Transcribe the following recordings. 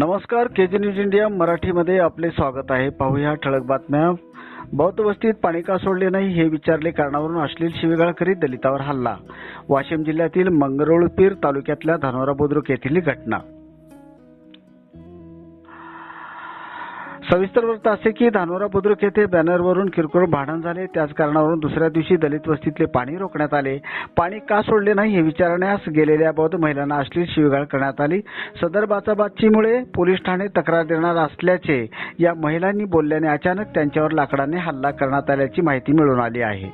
नमस्कार KG news India मराठीमध्ये आपले स्वागत आहे. पाहूया ठळक बातम्या. बौद्ध वस्तीत पाणी का सोडले नाही हे विचारले कारणावरून अश्लील शिवेगाळ करीत दलितावर हल्ला. वाशिम जिल्ह्यातील मंगरुळपीर तालुक्यातल्या धानोरा बुद्रुक येथील घटना. सविस्तर वृत्त असे की धानोरा बुद्रुक येथे बॅनरवरून किरकोळ भांडण झाले. त्याच कारणावरून दुसऱ्या दिवशी दलित वस्तीतले पाणी रोखण्यात आले. पाणी का सोडले नाही हे विचारण्यास गेलेल्या बौद्ध महिलांना अश्लील शिवीगाळ करण्यात आली. सदर बाचाबाचीमुळे पोलीस ठाणे तक्रार देणार असल्याचे या महिलांनी बोलल्याने अचानक त्यांच्यावर लाकडाने हल्ला करण्यात आल्याची माहिती मिळून आली आहे.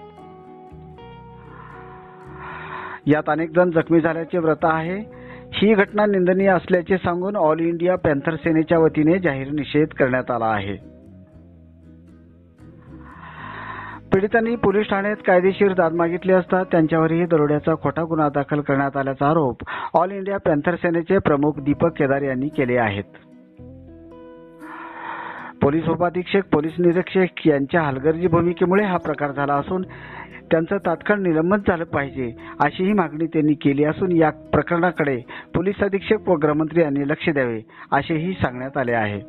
यात अनेक जण जखमी झाल्याचे व्रत आहे. ही घटना निंदनीय असल्याचे सांगून ऑल इंडिया पॅन्थर सेनेच्या वतीने जाहीर निषेध करण्यात आला आहे. पीडितांनी पोलीस ठाण्यात कायदेशीर दाद मागितली असता त्यांच्यावरही दरोड्याचा खोटा गुन्हा दाखल करण्यात आल्याचा आरोप ऑल इंडिया पॅन्थर सेनेचे प्रमुख दीपक केदार यांनी केले आहेत. पोलीस उपाधीक्षक पोलीस निरीक्षक यांच्या हलगर्जी भूमिकेमुळे हा प्रकार झाला असून त्यांचं तात्काळ निलंबन झालं पाहिजे अशीही मागणी त्यांनी केली असून या प्रकरणाकडे पोलीस अधीक्षक व गृहमंत्री यांनी लक्ष द्यावे असेही सांगण्यात आले आहे.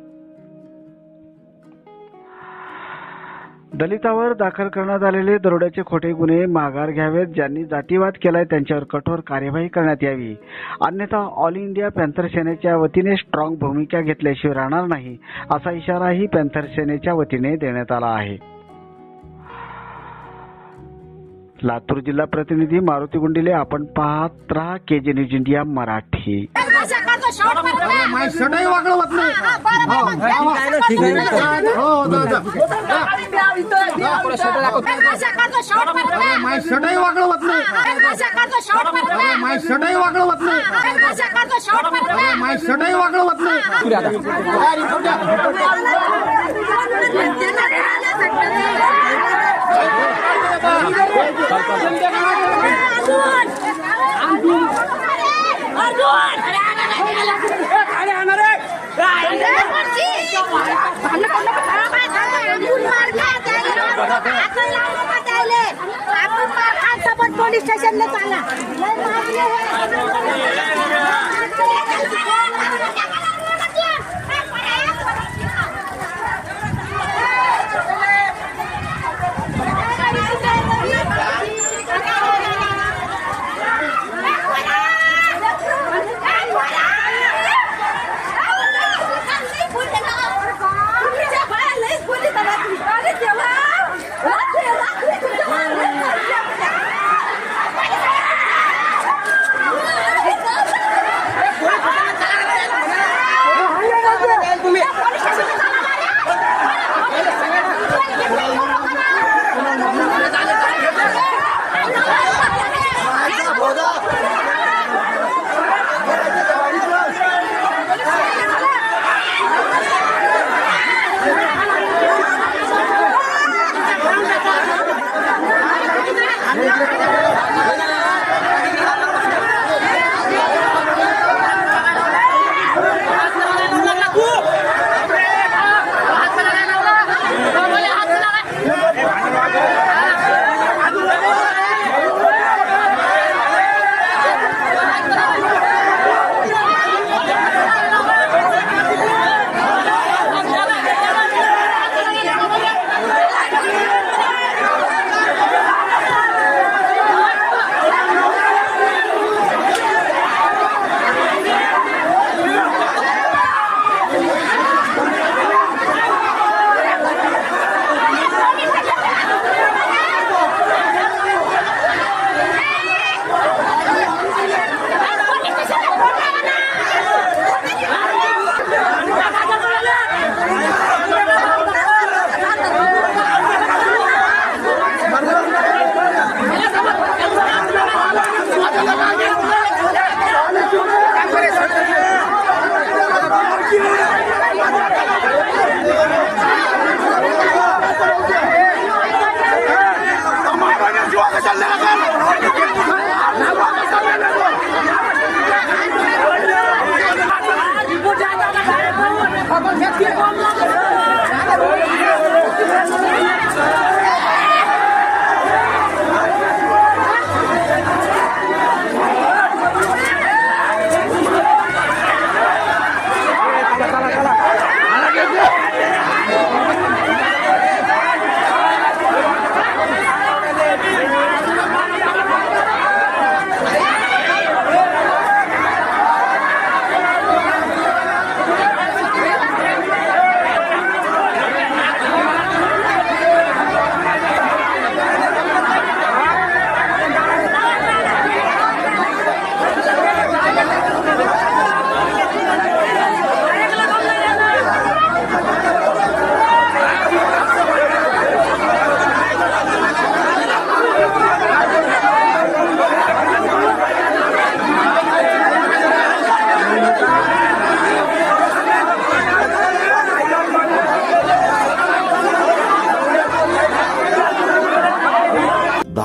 दलितावर दाखल करण्यात आलेले दरोड्याचे खोटे गुन्हे माघार घ्यावेत ज्यांनी जातीवाद केलाय त्यांच्यावर कठोर कार्यवाही करण्यात यावी. अन्यथा ऑल इंडिया पॅन्थर सेनेच्या वतीने स्ट्रॉंग भूमिका घेतल्याशिवाय राहणार नाही असा इशाराही पॅन्थर सेनेच्या वतीने देण्यात आला आहे. लातूर जिल्हा प्रतिनिधी मारुती गुंडिले आपण पाहत राहा के जे न्यूज इंडिया मराठी. माझी स्टेशनला चाला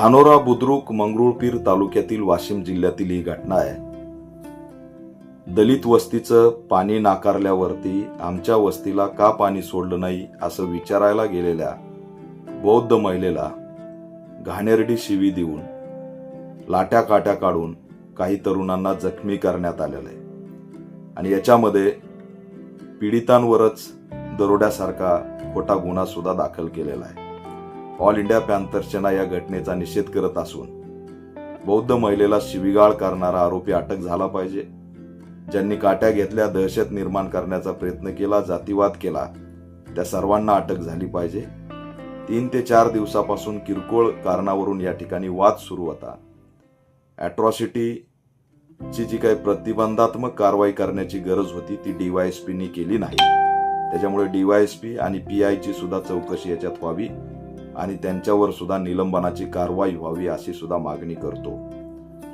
धानोरा बुद्रुक मंगरुळपीर तालुक्यातील वाशिम जिल्ह्यातील ही घटना आहे. दलित वस्तीचं पाणी नाकारल्यावरती आमच्या वस्तीला का पाणी सोडलं नाही असं विचारायला गेलेल्या बौद्ध महिलेला घाणेरडी शिवी देऊन लाट्या काट्या काढून काही तरुणांना जखमी करण्यात आलेलं आहे. आणि याच्यामध्ये पीडितांवरच दरोड्यासारखा खोटा गुन्हा सुद्धा दाखल केलेला आहे. ऑल इंडिया पॅन्थर्सच्या या घटनेचा निषेध करत असून बौद्ध महिलेला शिवीगाळ करणारा आरोपी अटक झाला पाहिजे. ज्यांनी काट्या घेतल्या दहशत निर्माण करण्याचा प्रयत्न केला जातीवाद केला त्या सर्वांना अटक झाली पाहिजे. तीन ते चार दिवसापासून किरकोळ कारणावरून या ठिकाणी वाद सुरू होता. ॲट्रॉसिटीची जी काही प्रतिबंधात्मक कारवाई करण्याची गरज होती ती डीवायएसपीनी केली नाही. त्याच्यामुळे डीवायएसपी आणि पी आयची सुद्धा चौकशी याच्यात व्हावी. आणि त्यांच्यावर सुद्धा निलंबनाची कारवाई व्हावी अशी सुद्धा मागणी करतो.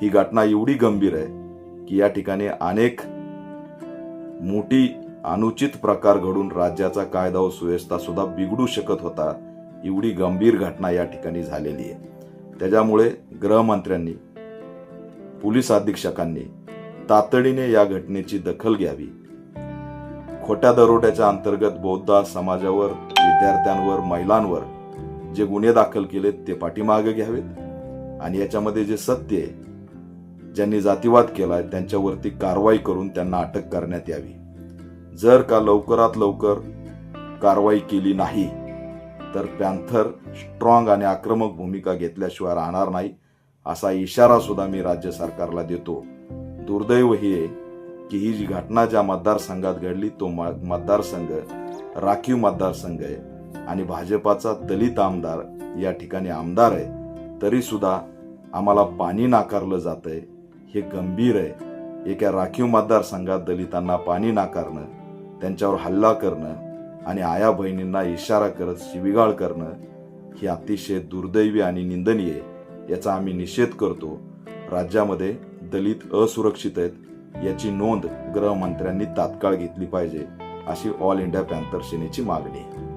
ही घटना एवढी गंभीर आहे की या ठिकाणी अनेक मोठी अनुचित प्रकार घडून राज्याचा कायदा व सुव्यवस्था सुद्धा बिघडू शकत होता. एवढी गंभीर घटना या ठिकाणी झालेली आहे. त्याच्यामुळे गृहमंत्र्यांनी पोलीस अधीक्षकांनी तातडीने या घटनेची दखल घ्यावी. खोट्या दरोड्याच्या अंतर्गत बौद्ध समाजावर विद्यार्थ्यांवर महिलांवर जे गुन्हे दाखल केलेत ते पाठीमागे घ्यावेत. आणि याच्यामध्ये जे सत्य आहे ज्यांनी जातीवाद केलाय त्यांच्यावरती कारवाई करून त्यांना अटक करण्यात यावी. जर का लवकरात लवकर कारवाई केली नाही तर पॅन्थर स्ट्रॉंग आणि आक्रमक भूमिका घेतल्याशिवाय राहणार नाही असा इशारा सुद्धा मी राज्य सरकारला देतो. दुर्दैव हे आहे की ही जी घटना ज्या मतदारसंघात घडली तो मतदारसंघ राखीव मतदारसंघ आहे. आणि भाजपाचा दलित आमदार या ठिकाणी आमदार आहे तरी सुद्धा आम्हाला पाणी नाकारलं जात आहे हे गंभीर आहे. एका राखीव मतदारसंघात दलितांना पाणी नाकारणं त्यांच्यावर हल्ला करणं आणि आया बहिणींना इशारा करत शिविगाळ करणं हे अतिशय दुर्दैवी आणि निंदनीय याचा आम्ही निषेध करतो. राज्यामध्ये दलित असुरक्षित आहेत याची नोंद गृहमंत्र्यांनी तात्काळ घेतली पाहिजे अशी ऑल इंडिया पॅन्थर सेनेची मागणी आहे.